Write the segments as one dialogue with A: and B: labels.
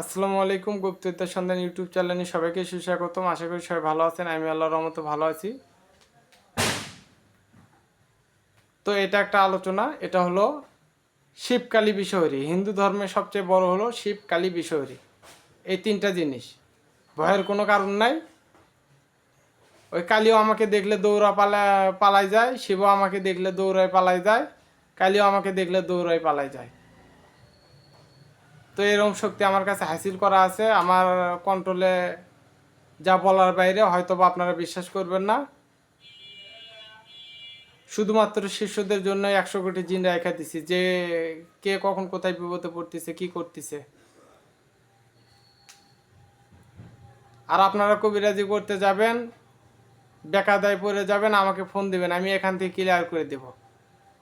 A: আসসালামু আলাইকুম গুপ্তবিদ্যার সন্ধান ইউটিউব চ্যানেলে সবাইকে সুস্বাগতম। আশা করি সবাই ভালো আছেন, আমি আল্লাহর রহমতে ভালো আছি। তো এটা একটা আলোচনা, এটা হলো শিবকালী বিষহরী। হিন্দু ধর্মের সবচেয়ে বড় হলো শিবকালী বিষহরী। এই তিনটা জিনিস। ভয়ের কোনো কারণ নাই। ওই কালীও আমাকে দেখলে দৌড়া পালা, পালাই যায়, শিবও আমাকে দেখলে দৌড়ায় পালাই যায়, কালীও আমাকে দেখলে দৌড়ায় পালাই যায়। তো এরকম শক্তি আমার কাছে হাসিল করা আছে। আমার কন্ট্রোলে যা বলার বাইরে হয়তো বা আপনারা বিশ্বাস করবেন না। শুধুমাত্র শিষ্যদের জন্য একশো কোটি জিন রেখা দিছি যে কে কখন কোথায় বিপদে পড়তেছে, কি করতেছে। আর আপনারা কবিরাজি করতে যাবেন বেকাদায় পড়ে যাবেন, আমাকে ফোন দিবেন, আমি এখান থেকে ক্লিয়ার করে দেব।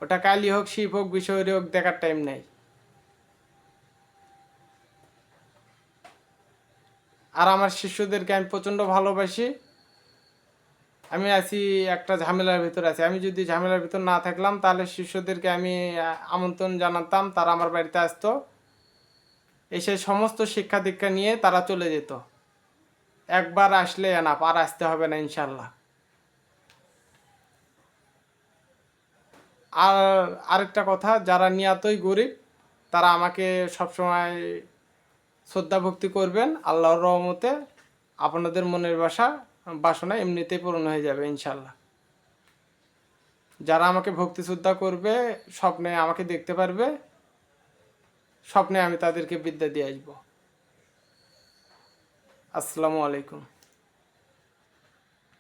A: ওটা কালি হোক শিব হোক, বিষয় হোক, দেখার টাইম নেই। আর আমার শিষ্যদেরকে আমি প্রচণ্ড ভালোবাসি। আমি আছি একটা ঝামেলার ভিতর আছি। আমি যদি ঝামেলার ভিতর না থাকলাম, তাহলে শিষ্যদেরকে আমি আমন্ত্রণ জানাতাম, তারা আমার বাড়িতে আসতো। এসে সমস্ত শিক্ষা দীক্ষা নিয়ে তারা চলে যেত। একবার আসলে না আর আসতে হবে না ইনশাল্লাহ আর আরেকটা কথা, যারা নিয়াতই গরিব, তারা আমাকে সবসময় শ্রদ্ধা ভক্তি করবেন, আল্লাহর রহমতে আপনাদের মনের বাসা, বাসনা এমনিতেই পূরণ হয়ে যাবে ইনশাল্লাহ যারা আমাকে ভক্তি শ্রদ্ধা করবে, স্বপ্নে আমাকে দেখতে পারবে, স্বপ্নে আমি তাদেরকে বিদ্যা দিয়ে আসব। আসসালামু আলাইকুম।